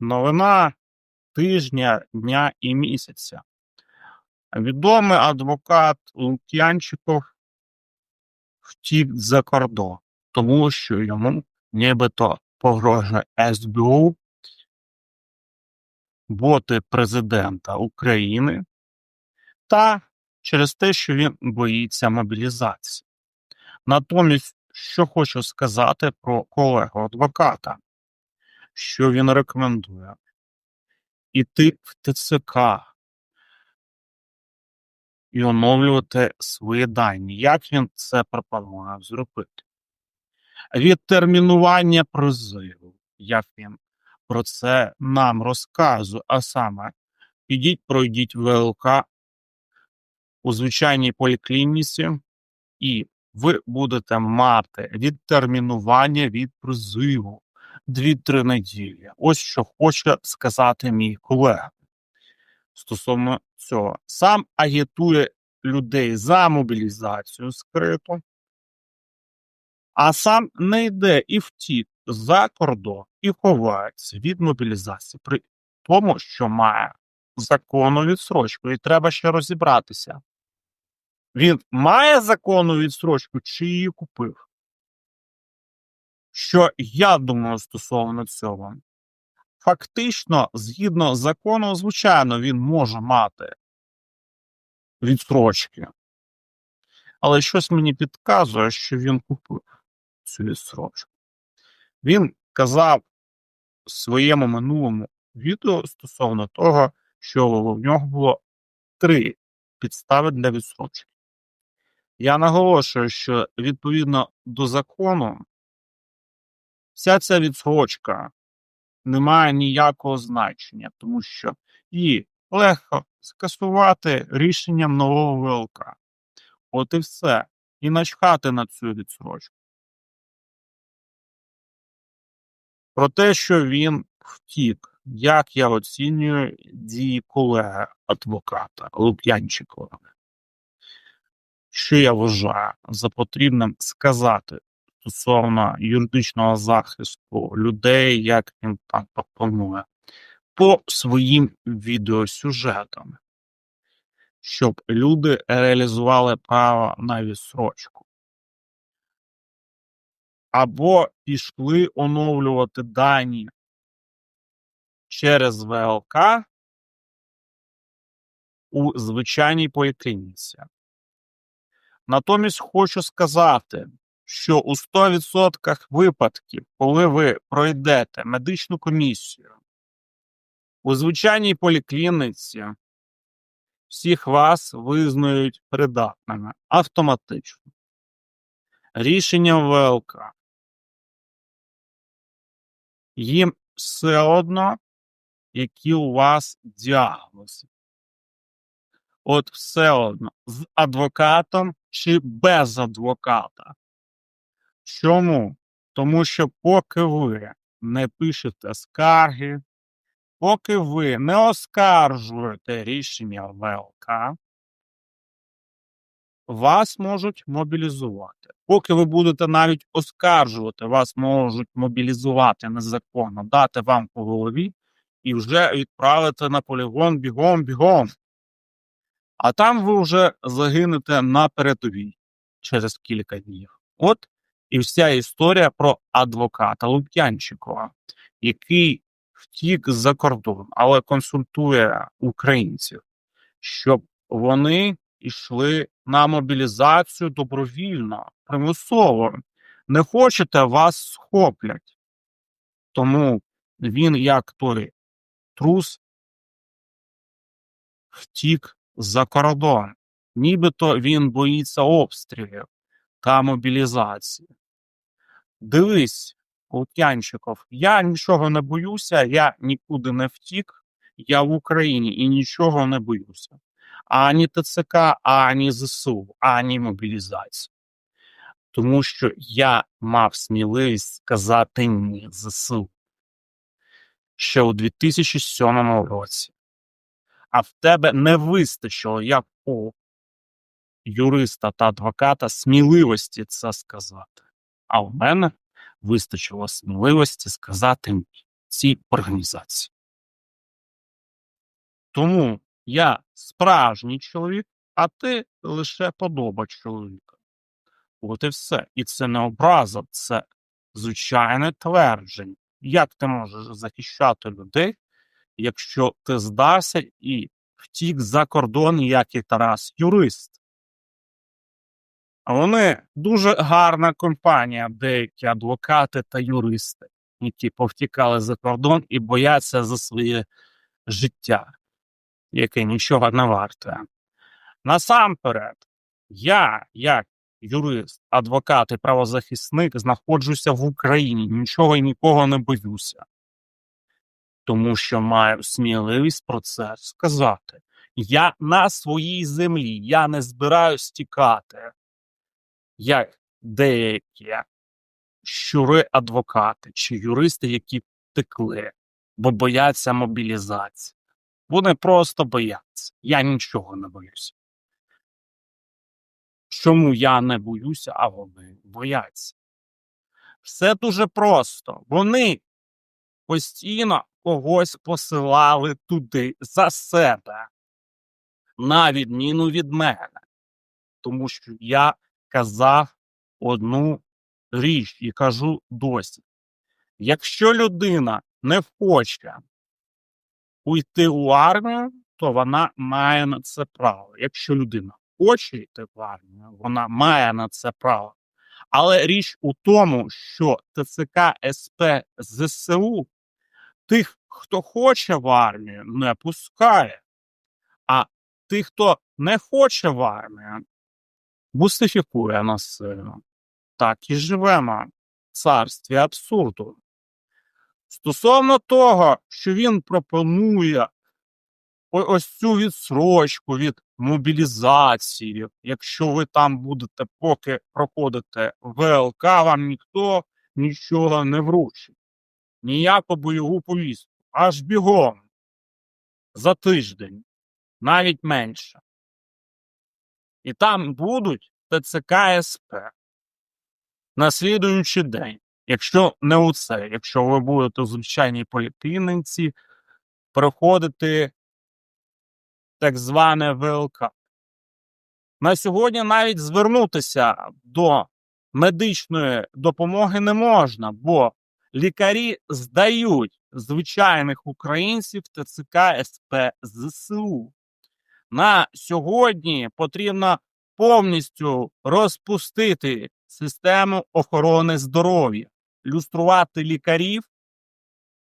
Новина тижня, дня і місяця. Відомий адвокат Лук'янчиков втік за кордон, тому що йому нібито погрожує СБУ, боти президента України та через те, що він боїться мобілізації. Натомість, що хочу сказати про колегу адвоката, що він рекомендує. Іти в ТЦК. І оновлювати свої дані. Як він це пропонує зробити? Відтермінування призиву, як він про це нам розказує, а саме ідіть, пройдіть ВЛК у звичайній поліклініці, і ви будете мати відтермінування від призиву 2-3 неділі. Ось що хоче сказати мій колега. Стосовно цього, сам агітує людей за мобілізацію скрито, а сам не йде і втік за кордон і ховається від мобілізації при тому, що має законну відсрочку, і треба ще розібратися. Він має законну відсрочку чи її купив? Що я думаю стосовно цього? Фактично, згідно закону, звичайно, він може мати відсрочки. Але щось мені підказує, що він купив цю відсрочку. Він казав в своєму минулому відео стосовно того, що в нього було три підстави для відсрочки. Я наголошую, що відповідно до закону вся ця відсрочка не має ніякого значення, тому що її легко скасувати рішенням нового ВЛК. От і все. І начхати на цю відсрочку. Про те, що він втік, як я оцінюю дії колеги адвоката Лук'янчикова. Що я вважаю за потрібним сказати стосовно юридичного захисту людей, як він там пропонує, по своїм відеосюжетам, щоб люди реалізували право на відсрочку. Або пішли оновлювати дані через ВЛК у звичайній поліклініці. Натомість хочу сказати, що у 100% випадків, коли ви пройдете медичну комісію у звичайній поліклініці, всіх вас визнають придатними автоматично. Рішенням ВЛК. Їм все одно, які у вас діагнози. От все одно з адвокатом чи без адвоката. Чому? Тому що поки ви не пишете скарги, поки ви не оскаржуєте рішення ВЛК, вас можуть мобілізувати. Поки ви будете навіть оскаржувати, вас можуть мобілізувати незаконно, дати вам по голові і вже відправити на полігон бігом, бігом. А там ви вже загинете на передовій через кілька днів. От і вся історія про адвоката Лук'янчикова, який втік за кордон, але консультує українців, щоб вони йшли на мобілізацію добровільно, примусово. Не хочете, вас схоплять. Тому він, як той трус, втік за кордон. Нібито він боїться обстрілів та мобілізації. Дивись, Лук'янчиков, я нічого не боюся, я нікуди не втік, я в Україні і нічого не боюся. Ані ТЦК, ані ЗСУ, ані мобілізації. Тому що я мав сміливість сказати ні ЗСУ ще у 2007 році. А в тебе не вистачило як у юриста та адвоката сміливості це сказати. А в мене вистачило сміливості сказати цій організації. Тому я справжній чоловік, а ти лише подоба чоловіка. От і все. І це не образа, це звичайне твердження. Як ти можеш захищати людей, якщо ти здався і втік за кордон, як і Тарас юрист? Вони дуже гарна компанія, деякі адвокати та юристи, які повтікали за кордон і бояться за своє життя, яке нічого не варте. Насамперед, я, як юрист, адвокат і правозахисник, знаходжуся в Україні, нічого і нікого не боюся, тому що маю сміливість про це сказати. Я на своїй землі, я не збираюсь тікати, як деякі щури-адвокати чи юристи, які втекли, бо бояться мобілізації. Вони просто бояться. Я нічого не боюся. Чому я не боюся, а вони бояться? Все дуже просто. Вони постійно когось посилали туди за себе, на відміну від мене. Тому що я казав одну річ і кажу досі. Якщо людина не хоче уйти у армію, то вона має на це право. Якщо людина хоче йти в армію, вона має на це право. Але річ у тому, що ТЦК СП ЗСУ тих, хто хоче в армію, не пускає. А тих, хто не хоче в армію, бустифікує насильно. Так і живемо в царстві абсурду. Стосовно того, що він пропонує ось цю відсрочку від мобілізації, якщо ви там будете поки проходите ВЛК, вам ніхто нічого не вручить. Ніяку бойову повістку. Аж бігом. За тиждень, навіть менше. І там будуть ТЦК СП на слідуючий день. Якщо не у це, якщо ви будете в звичайній поліклініці проходити так зване ВЛК. На сьогодні навіть звернутися до медичної допомоги не можна, бо лікарі здають звичайних українців ТЦК СП ЗСУ. На сьогодні потрібно повністю розпустити систему охорони здоров'я, люструвати лікарів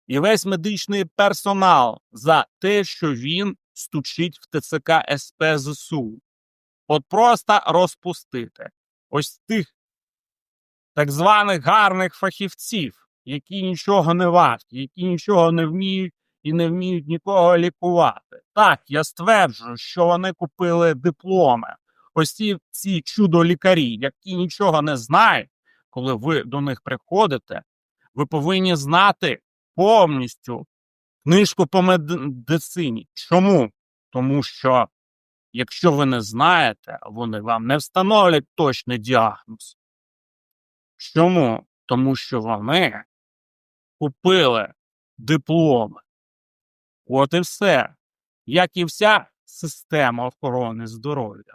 і весь медичний персонал за те, що він стучить в ТЦК СП ЗСУ. От просто розпустити ось тих так званих гарних фахівців, які нічого не варті, які нічого не вміють і не вміють нікого лікувати. Так, я стверджую, що вони купили дипломи. Ось ці, ці чудо-лікарі, які нічого не знають, коли ви до них приходите, ви повинні знати повністю книжку по медицині. Чому? Тому що, якщо ви не знаєте, вони вам не встановлять точний діагноз. Чому? Тому що вони купили дипломи. От і все. Як і вся система охорони здоров'я.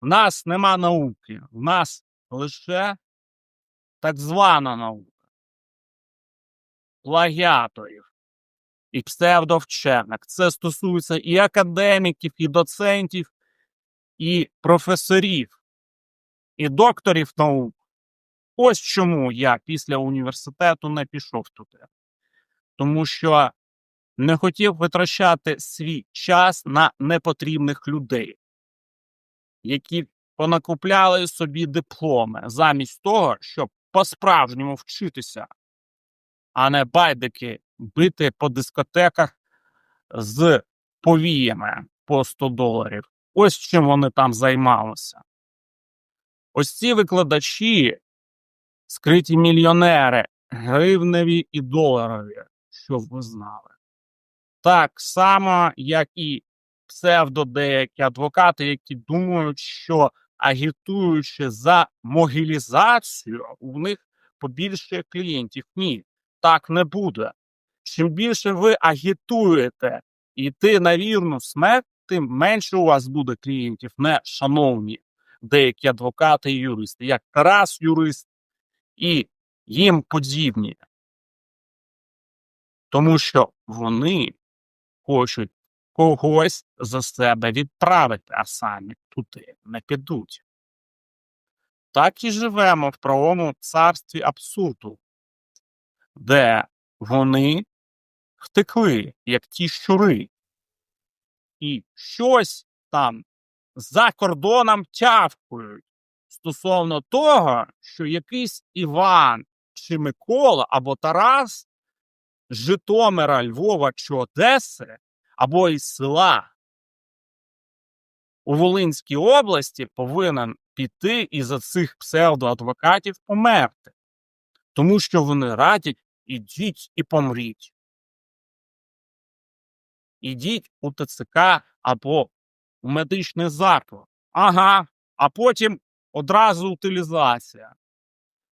В нас нема науки, в нас лише так звана наука. Плагіаторів і псевдовчених. Це стосується і академіків, і доцентів, і професорів, і докторів наук. Ось чому я після університету не пішов туди. Тому що не хотів витрачати свій час на непотрібних людей, які понакупляли собі дипломи замість того, щоб по-справжньому вчитися, а не байдики бити по дискотеках з повіями по 100 доларів. Ось чим вони там займалися. Ось ці викладачі, скриті мільйонери, гривневі і доларові, щоб ви знали. Так само, як і псевдо деякі адвокати, які думають, що агітуючи за могилізацію, у них побільше клієнтів. Ні, так не буде. чим більше ви агітуєте йти на вірну смерть, тим менше у вас буде клієнтів, не шановні деякі адвокати і юристи, як Тарас юрист і їм подібні. Тому що вони хочуть когось за себе відправити, а самі туди не підуть. Так і живемо в правому царстві абсурду, де вони втекли, як ті щури, і щось там за кордоном тявкають стосовно того, що якийсь Іван чи Микола або Тарас Житомира, Львова чи Одеси або із села у Волинській області повинен піти і за цих псевдоадвокатів померти, тому що вони радять ідіть і помріть. Ідіть у ТЦК або у медичний заклад. Ага, а потім одразу утилізація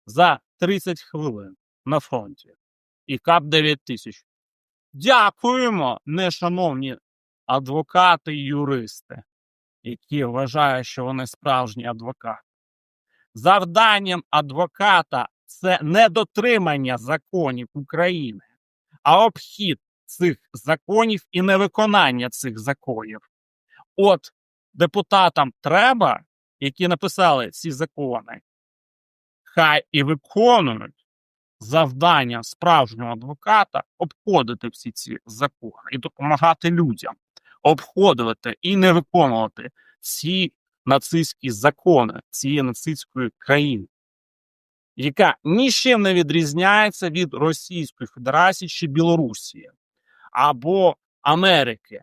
за 30 хвилин на фронті. І КАП 9 тисяч. Дякуємо, нешановні адвокати і юристи, які вважають, що вони справжні адвокати. Завданням адвоката це не дотримання законів України, а обхід цих законів і невиконання цих законів. От депутатам треба, які написали ці закони, хай і виконують завдання справжнього адвоката обходити всі ці закони і допомагати людям, обходити і не виконувати ці нацистські закони цієї нацистської країни, яка нічим не відрізняється від Російської Федерації чи Білорусі або Америки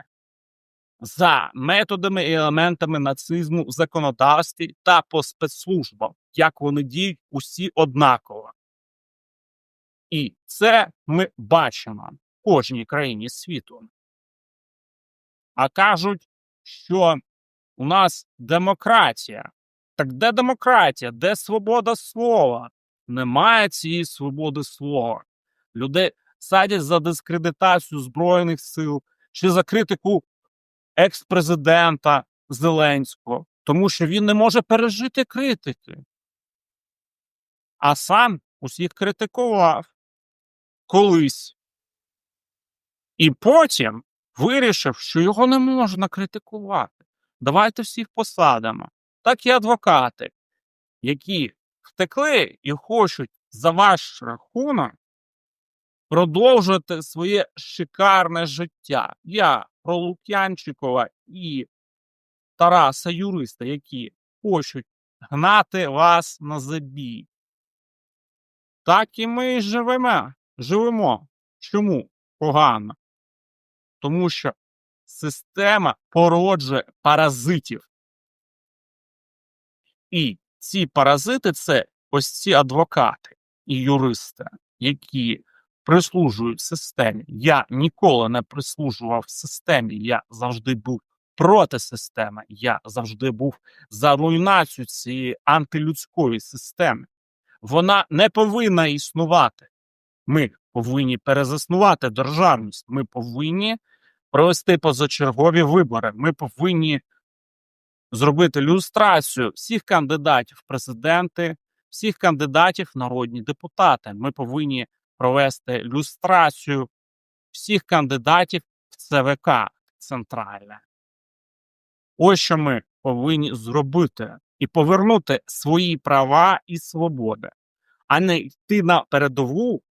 за методами і елементами нацизму в законодавстві та по спецслужбам, як вони діють усі однаково. І це ми бачимо в кожній країні світу. А кажуть, що у нас демократія. Так де демократія? Де свобода слова? Немає цієї свободи слова. Людей садять за дискредитацію Збройних сил чи за критику екс-президента Зеленського, тому що він не може пережити критики. А сам усіх критикував колись. І потім вирішив, що його не можна критикувати. Давайте всіх посадимо. Так і адвокати, які втекли і хочуть за ваш рахунок продовжувати своє шикарне життя. Я про Лук'янчикова і Тараса Юриста, які хочуть гнати вас на забій. Так і ми живемо. Живемо. Чому погано? Тому що система породжує паразитів. І ці паразити це ось ці адвокати і юристи, які прислужують системі. Я ніколи не прислужував системі, я завжди був проти системи, я завжди був за руйнацію цієї антилюдської системи. Вона не повинна існувати. Ми повинні перезаснувати державність. Ми повинні провести позачергові вибори. Ми повинні зробити люстрацію всіх кандидатів в президенти, всіх кандидатів в народні депутати. Ми повинні провести люстрацію всіх кандидатів в ЦВК центральне. Ось що ми повинні зробити і повернути свої права і свободи, а не йти на передову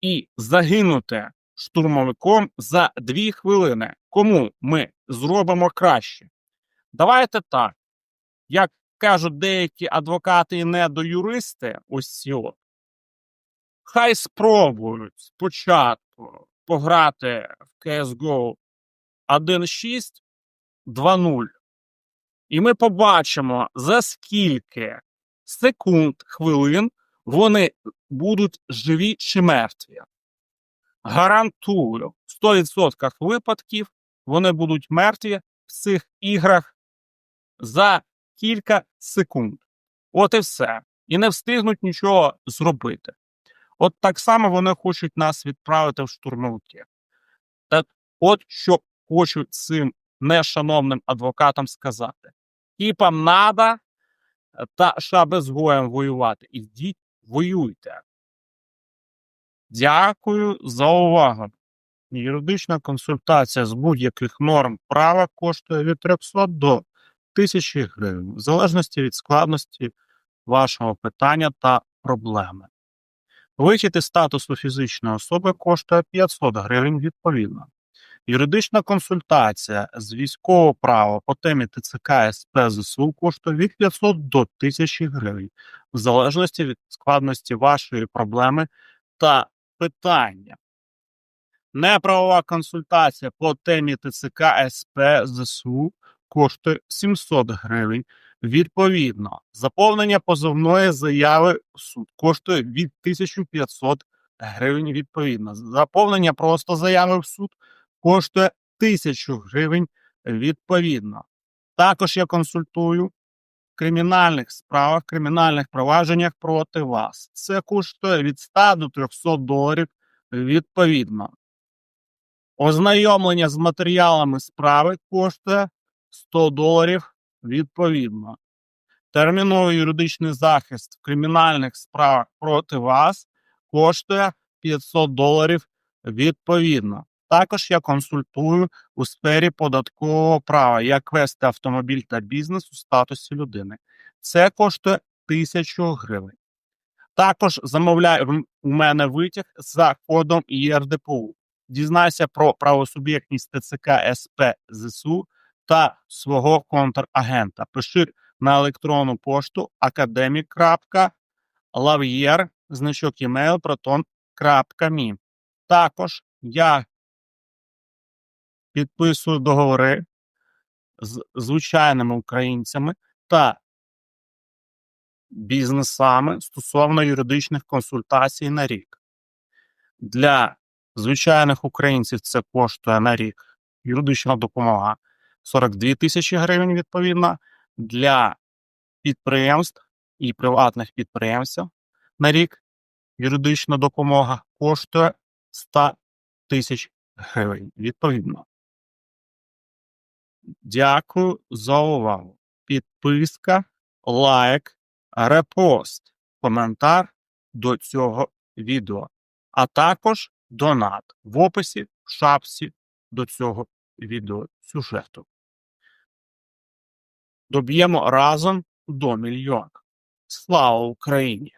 і загинути штурмовиком за дві хвилини. Кому ми зробимо краще? Давайте так. Як кажуть деякі адвокати і недоюристи, ось от, хай спробують спочатку пограти в CSGO 1.6 2.0. І ми побачимо, за скільки секунд, хвилин вони будуть живі чи мертві. Гарантую, в 100% випадків вони будуть мертві в цих іграх за кілька секунд. От і все. І не встигнуть нічого зробити. От так само вони хочуть нас відправити в штурмовики. Так от що хочу цим нешановним адвокатам сказати. Типам надо та шаби з гоєм воювати. Ідіть, воюйте. Дякую за увагу. Юридична консультація з будь-яких норм права коштує від 300 до 1000 гривень, в залежності від складності вашого питання та проблеми. Вихід із статусу фізичної особи коштує 500 гривень відповідно. Юридична консультація з військового права по темі ТЦК СП ЗСУ коштує від 500 до 1000 гривень, в залежності від складності вашої проблеми та питання. Неправова консультація по темі ТЦК СП ЗСУ коштує 700 гривень. Відповідно, заповнення позовної заяви в суд коштує від 1500 гривень відповідно. Заповнення просто заяви в суд коштує 1000 гривень відповідно. Також я консультую в кримінальних справах, кримінальних провадженнях проти вас. Це коштує від 100 до 300 доларів відповідно. Ознайомлення з матеріалами справи коштує 100 доларів відповідно. Терміновий юридичний захист в кримінальних справах проти вас коштує 500 доларів відповідно. Також я консультую у сфері податкового права, як вести автомобіль та бізнес у статусі людини. Це коштує 1000 гривень. Також замовляй в- у мене витяг за кодом ЄРДПУ. Дізнайся про правосуб'єктність ТЦК СП ЗСУ та свого контрагента. Пиши на електронну пошту academic.lavyer, значок proton.me. Також я підписую договори з звичайними українцями та бізнесами стосовно юридичних консультацій на рік. Для звичайних українців це коштує на рік юридична допомога 42 тисячі гривень відповідно. Для підприємств і приватних підприємців на рік юридична допомога коштує 100 тисяч гривень відповідно. Дякую за увагу. Підписка, лайк, репост, коментар до цього відео, а також донат в описі в шапці до цього відео сюжету. Доб'ємо разом до мільйона. Слава Україні!